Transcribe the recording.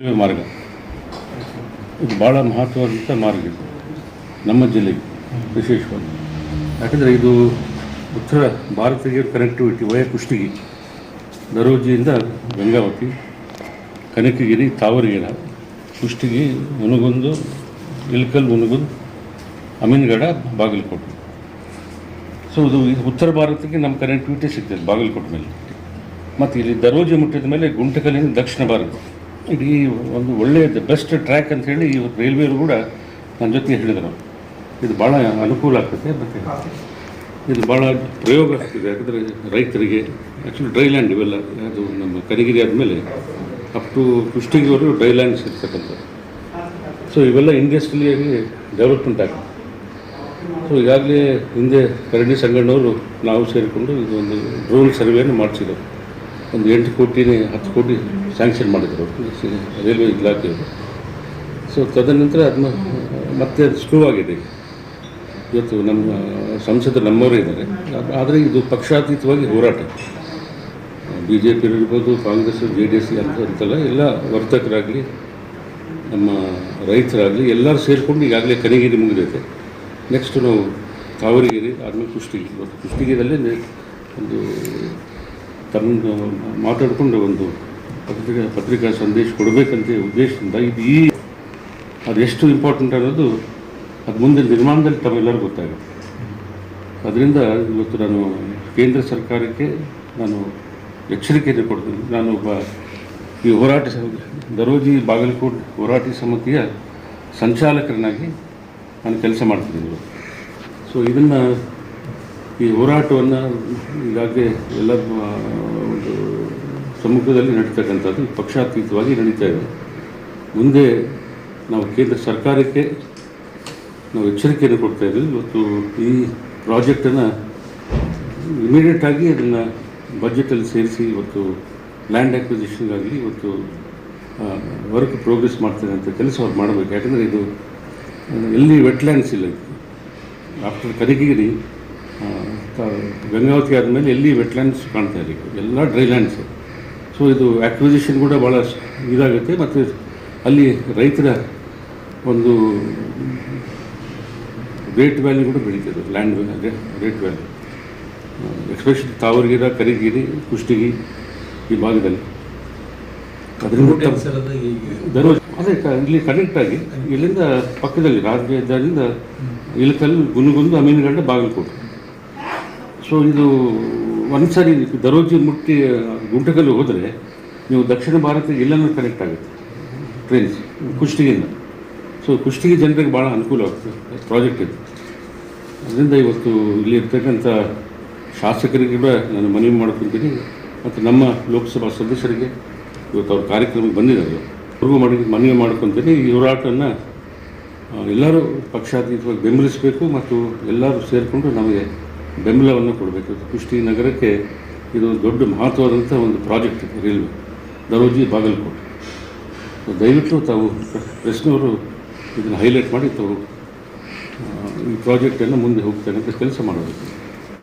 Railway ಮಾರ್ಗ. ಇದು ಭಾಳ ಮಹತ್ವವಾದಂಥ ಮಾರ್ಗ ಇದು. ನಮ್ಮ ಜಿಲ್ಲೆಗೆ, ವಿಶೇಷವಾಗಿ. ಯಾಕಂದರೆ ಇದು ಉತ್ತರ ಭಾರತೀಯ ಕನೆಕ್ಟಿವಿಟಿ ವಯ ಕುಷ್ಟಗಿ ದರೋಜಿಯಿಂದ ಗಂಗಾವತಿ, ಕನಕಗಿರಿ ತಾವರಗಿರ ಕುಷ್ಟಗಿ, ಮುನುಗುಂದು ಇಲ್ಕಲ್ ಮುನುಗುಂದು, ಅಮೀನ್ಗಡ, ಬಾಗಲಕೋಟೆ. ಸೊ ಇದು ಉತ್ತರ ಭಾರತಕ್ಕೆ ನಮ್ಮ ಕನೆಕ್ಟಿವಿಟಿ ಸಿಗ್ತದೆ ಬಾಗಲಕೋಟೆ ಮೇಲೆ ಮತ್ತು ಇಲ್ಲಿ ದರೋಜಿ ಮುಟ್ಟಿದ ಮೇಲೆ ಗುಂಟಕಲ್ಲಿಂದ ದಕ್ಷಿಣ ಭಾರತ. ಇಡೀ ಒಂದು ಒಳ್ಳೆಯದು ಬೆಸ್ಟ್ ಟ್ರ್ಯಾಕ್ ಅಂತ ಹೇಳಿ ಈ ರೈಲ್ವೆಯವರು ಕೂಡ ನನ್ನ ಜೊತೆ ಹೇಳಿದರು. ಇದು ಭಾಳ ಅನುಕೂಲ ಆಗ್ತದೆ ಮತ್ತು ಇದು ಭಾಳ ಪ್ರಯೋಗ ಆಗ್ತಿದೆ, ಯಾಕಂದರೆ ರೈತರಿಗೆ ಆ್ಯಕ್ಚುಲಿ ಡ್ರೈ ಲ್ಯಾಂಡ್ ಇವೆಲ್ಲ, ಅದು ನಮ್ಮ ಕನಗಿರಿ ಆದಮೇಲೆ ಅಪ್ ಟು ಕುಷ್ಟಗಿವರೆಗೂ ಡ್ರೈ ಲ್ಯಾಂಡ್ಸ್ ಸೊ ಇವೆಲ್ಲ ಇಂಡಸ್ಟ್ರಿಯಲಿ ಡೆವಲಪ್ಮೆಂಟ್ ಆಗ್ತದೆ. ಸೊ ಈಗಾಗಲೇ ಹಿಂದೆ ಕರಡಿ ಸಂಗಣ್ಣವರು ನಾವು ಸೇರಿಕೊಂಡು ಇದೊಂದು ಡ್ರೋನ್ ಸರ್ವೆಯನ್ನು ಮಾಡಿಸಿದ್ರು. ಒಂದು ಎಂಟು ಕೋಟಿ ಹತ್ತು ಕೋಟಿ ಸ್ಯಾಂಕ್ಷನ್ ಮಾಡಿದರು ರೈಲ್ವೆ ಇಲಾಖೆಯವರು. ಸೊ ತದನಂತರ ಅದನ್ನ, ಮತ್ತೆ ಅದು ಸ್ಲೋ ಆಗಿದೆ. ಇವತ್ತು ನಮ್ಮ ಸಂಸದರು ನಮ್ಮವರೇ ಇದ್ದಾರೆ. ಆದರೆ ಇದು ಪಕ್ಷಾತೀತವಾಗಿ ಹೋರಾಟ. ಬಿ ಜೆ ಪಿ ಇರ್ಬೋದು ಕಾಂಗ್ರೆಸ್, ಜೆ ಡಿ ಎಸ್ ಅಂತ ಅಂತಲ್ಲ ಎಲ್ಲ ವರ್ತಕರಾಗಲಿ, ನಮ್ಮ ರೈತರಾಗಲಿ, ಎಲ್ಲರೂ ಸೇರಿಕೊಂಡು ಈಗಾಗಲೇ ಕನಿಗಿರಿ ಮುಗಿದೈತೆ. ನೆಕ್ಸ್ಟ್ ನಾವು ಕಾವೇರಿಗಿರಿ ಆದಮೇಲೆ ಕುಷ್ಟಗಿರಿ ಇವತ್ತು ಕುಷ್ಟಗಿದಲ್ಲಿ ಒಂದು ತಮ್ಮ ಮಾತಾಡಿಕೊಂಡು ಒಂದು ಪತ್ರಿಕಾ ಪತ್ರಿಕಾ ಸಂದೇಶ ಕೊಡಬೇಕಂತ ಉದ್ದೇಶದಿಂದ ಇದು ಈ ಅದು ಎಷ್ಟು ಇಂಪಾರ್ಟೆಂಟ್ ಅನ್ನೋದು ಅದು ಮುಂದೆ ನಿರ್ಮಾಣದಲ್ಲಿ ತಮ್ಮೆಲ್ಲರಿಗೂ ಗೊತ್ತಾಗುತ್ತೆ. ಅದರಿಂದ ಇವತ್ತು ನಾನು ಕೇಂದ್ರ ಸರ್ಕಾರಕ್ಕೆ ನಾನು ಎಚ್ಚರಿಕೆಯನ್ನು ಕೊಡ್ತೀನಿ. ನಾನು ಒಬ್ಬ ಈ ಹೋರಾಟ ದರೋಜಿ ಬಾಗಲಕೋಟ್ ಹೋರಾಟ ಸಮಿತಿಯ ಸಂಚಾಲಕರನ್ನಾಗಿ ನಾನು ಕೆಲಸ ಮಾಡ್ತಿದ್ದೀನಿ. ಸೊ ಇದನ್ನು ಈ ಹೋರಾಟವನ್ನು ಈಗಾಗಲೇ ಎಲ್ಲ ಒಂದು ಸಮ್ಮುಖದಲ್ಲಿ ನಡೀತಕ್ಕಂಥದ್ದು ಪಕ್ಷಾತೀತವಾಗಿ ನಡೀತಾ ಇದೆ. ಮುಂದೆ ನಾವು ಕೇಂದ್ರ ಸರ್ಕಾರಕ್ಕೆ ನಾವು ಎಚ್ಚರಿಕೆಯನ್ನು ಕೊಡ್ತಾ ಇದ್ದೀವಿ. ಇವತ್ತು ಈ ಪ್ರಾಜೆಕ್ಟನ್ನು ಇಮಿಡಿಯೇಟಾಗಿ ಅದನ್ನು ಬಜೆಟಲ್ಲಿ ಸೇರಿಸಿ ಇವತ್ತು ಲ್ಯಾಂಡ್ ಆ್ಯಕ್ವಿಸಿಷನ್ಗಾಗಲಿ ಇವತ್ತು ವರ್ಕ್ ಪ್ರೋಗ್ರೆಸ್ ಮಾಡ್ತಾರೆ ಅಂತ ಕೆಲಸ ಅವ್ರು ಮಾಡಬೇಕು. ಯಾಕಂದರೆ ಇದು ಎಲ್ಲಿ ವೆಟ್ಲ್ಯಾಂಡ್ಸ್ ಇಲ್ಲ ಆಫ್ಟರ್ ತ- ಗಂಗಾವತಿ ಆದಮೇಲೆ ಎಲ್ಲಿ ವೆಟ್ಲ್ಯಾಂಡ್ಸ್ ಕಾಣ್ತಾ ಇಲ್ಲ ಈಗ. ಎಲ್ಲ ಡ್ರೈ ಲ್ಯಾಂಡ್ಸ್ ಸೊ ಇದು ಆ್ಯಕ್ವಿಸಿಷನ್ ಕೂಡ ಭಾಳ ಇದಾಗುತ್ತೆ ಮತ್ತು ಅಲ್ಲಿ ರೈತರ ಒಂದು ರೇಟ್ ವ್ಯಾಲ್ಯೂ ಕೂಡ ಬೆಳೀತದೆ land rate value especially Tavaragera Karigiri Kushtagi ಈ ಭಾಗದಲ್ಲಿ. ಅದೇ ಇಲ್ಲಿ ಕನೆಕ್ಟ್ ಆಗಿ ಇಲ್ಲಿಂದ ಪಕ್ಕದಲ್ಲಿ ರಾಜ್ಯದಿಂದ ಇಳಕಲ್ಲಿ ಇಳಕಲ್ ಗುನುಗುಂದು ಅಮೀನ್ಗಂಡ ಬಾಗಲಕೋಟೆ. ಸೊ ಇದು ಒಂದ್ಸರಿ ದರೋಜಿ ಮುಟ್ಟಿ ಗುಂಟಕಲ್ಲು ಹೋದರೆ ನೀವು ದಕ್ಷಿಣ ಭಾರತಕ್ಕೆ ಎಲ್ಲನೂ ಕನೆಕ್ಟ್ ಆಗುತ್ತೆ ಟ್ರೈನ್ಸ್ ಕುಷ್ಟಗಿಯಿಂದ. ಸೊ ಕುಷ್ಟಿಗೆ ಜನರಿಗೆ ಭಾಳ ಅನುಕೂಲ ಆಗ್ತದೆ ಪ್ರಾಜೆಕ್ಟ್ ಇದು. ಅದರಿಂದ ಇವತ್ತು ಇಲ್ಲಿ ಇರ್ತಕ್ಕಂಥ ಶಾಸಕರಿಗೆ ಕೂಡ ನಾನು ಮನವಿ ಮಾಡ್ಕೊತೀನಿ. ಮತ್ತು ನಮ್ಮ ಲೋಕಸಭಾ ಸದಸ್ಯರಿಗೆ ಇವತ್ತು ಅವ್ರ ಕಾರ್ಯಕ್ರಮಕ್ಕೆ ಬಂದಿದ್ದಾರೆ. ಅವ್ರಿಗೂ ಮಾಡಿ ಮನವಿ ಮಾಡ್ಕೊತೀನಿ. ಈ ಹೋರಾಟವನ್ನು ಎಲ್ಲರೂ ಪಕ್ಷಾತೀತವಾಗಿ ಬೆಂಬಲಿಸಬೇಕು ಮತ್ತು ಎಲ್ಲರೂ ಸೇರಿಕೊಂಡು ನಮಗೆ ಬೆಂಬಲವನ್ನು ಕೊಡಬೇಕು. ಕುಷ್ಟಿ ನಗರಕ್ಕೆ ಇದು ದೊಡ್ಡ ಮಹತ್ವದಂಥ ಒಂದು ಪ್ರಾಜೆಕ್ಟ್ ರೈಲ್ವೆ. ದರೋಜಿ ಬಾಗಲಕೋಟೆ. ದಯವಿಟ್ಟು ತಾವು ಪ್ರೆಸ್ನವರು ಇದನ್ನು ಹೈಲೈಟ್ ಮಾಡಿ ತಾವು ಈ ಪ್ರಾಜೆಕ್ಟನ್ನು ಮುಂದೆ ಹೋಗ್ತಕ್ಕಂಥ ಕೆಲಸ ಮಾಡಬೇಕು